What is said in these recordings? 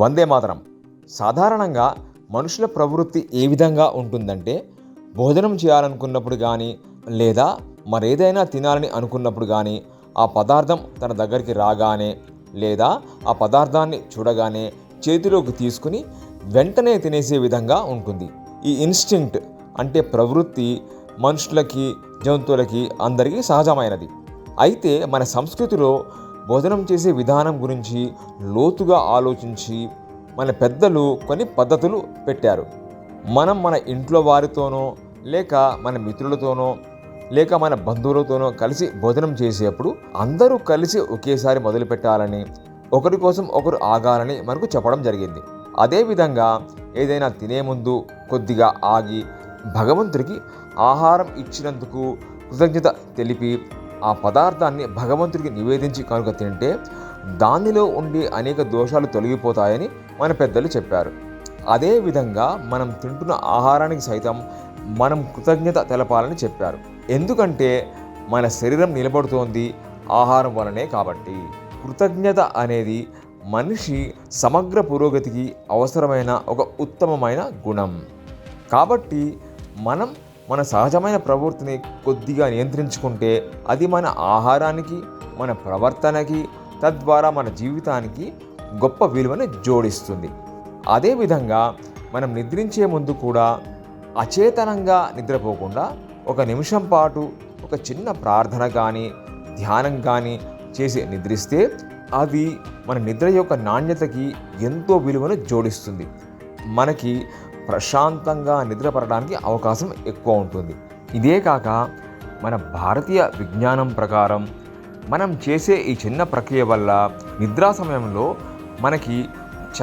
వందే మాతరం. సాధారణంగా మనుషుల ప్రవృత్తి ఏ విధంగా ఉంటుందంటే భోజనం చేయాలనుకున్నప్పుడు కానీ లేదా మరేదైనా తినాలని అనుకున్నప్పుడు కానీ ఆ పదార్థం తన దగ్గరికి రాగానే లేదా ఆ పదార్థాన్ని చూడగానే చేతిలోకి తీసుకుని వెంటనే తినేసే విధంగా ఉంటుంది. ఈ ఇన్స్టింక్ట్ అంటే ప్రవృత్తి మనుషులకి జంతువులకి అందరికీ సహజమైనది. అయితే మన సంస్కృతిలో భోజనం చేసే విధానం గురించి లోతుగా ఆలోచించి మన పెద్దలు కొన్ని పద్ధతులు పెట్టారు. మనం మన ఇంట్లో వారితోనో లేక మన మిత్రులతోనో లేక మన బంధువులతోనో కలిసి భోజనం చేసేటప్పుడు అందరూ కలిసి ఒకేసారి మొదలు పెట్టాలని ఒకరి కోసం ఒకరు ఆగాలని మనకు చెప్పడం జరిగింది. అదేవిధంగా ఏదైనా తినే ముందు కొద్దిగా ఆగి భగవంతుడికి ఆహారం ఇచ్చినందుకు కృతజ్ఞత తెలిపి ఆ పదార్థాన్ని భగవంతుడికి నివేదించి కనుక తింటే దానిలో ఉండే అనేక దోషాలు తొలగిపోతాయని మన పెద్దలు చెప్పారు. అదేవిధంగా మనం తింటున్న ఆహారానికి సైతం మనం కృతజ్ఞత తెలపాలని చెప్పారు. ఎందుకంటే మన శరీరం నిలబడుతోంది ఆహారం వలనే కాబట్టి. కృతజ్ఞత అనేది మనిషి సమగ్ర పురోగతికి అవసరమైన ఒక ఉత్తమమైన గుణం. కాబట్టి మనం మన సహజమైన ప్రవృత్తిని కొద్దిగా నియంత్రించుకుంటే అది మన ఆహారానికి మన ప్రవర్తనకి తద్వారా మన జీవితానికి గొప్ప విలువను జోడిస్తుంది. అదేవిధంగా మనం నిద్రించే ముందు కూడా అచేతనంగా నిద్రపోకుండా ఒక నిమిషం పాటు ఒక చిన్న ప్రార్థన కానీ ధ్యానం కానీ చేసి నిద్రిస్తే అది మన నిద్ర యొక్క నాణ్యతకి ఎంతో విలువను జోడిస్తుంది. మనకి ప్రశాంతంగా నిద్రపడడానికి అవకాశం ఎక్కువ ఉంటుంది. ఇదే కాక మన భారతీయ విజ్ఞానం ప్రకారం మనం చేసే ఈ చిన్న ప్రక్రియ వల్ల నిద్రా సమయంలో మనకి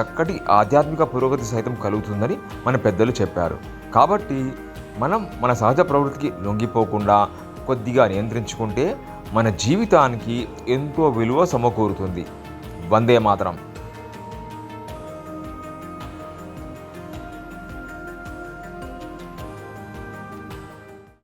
చక్కటి ఆధ్యాత్మిక పురోగతి సైతం కలుగుతుందని మన పెద్దలు చెప్పారు. కాబట్టి మనం మన సహజ ప్రవృత్తికి లొంగిపోకుండా కొద్దిగా నియంత్రించుకుంటే మన జీవితానికి ఎంతో విలువ సమకూరుతుంది. వందే మాత్రం.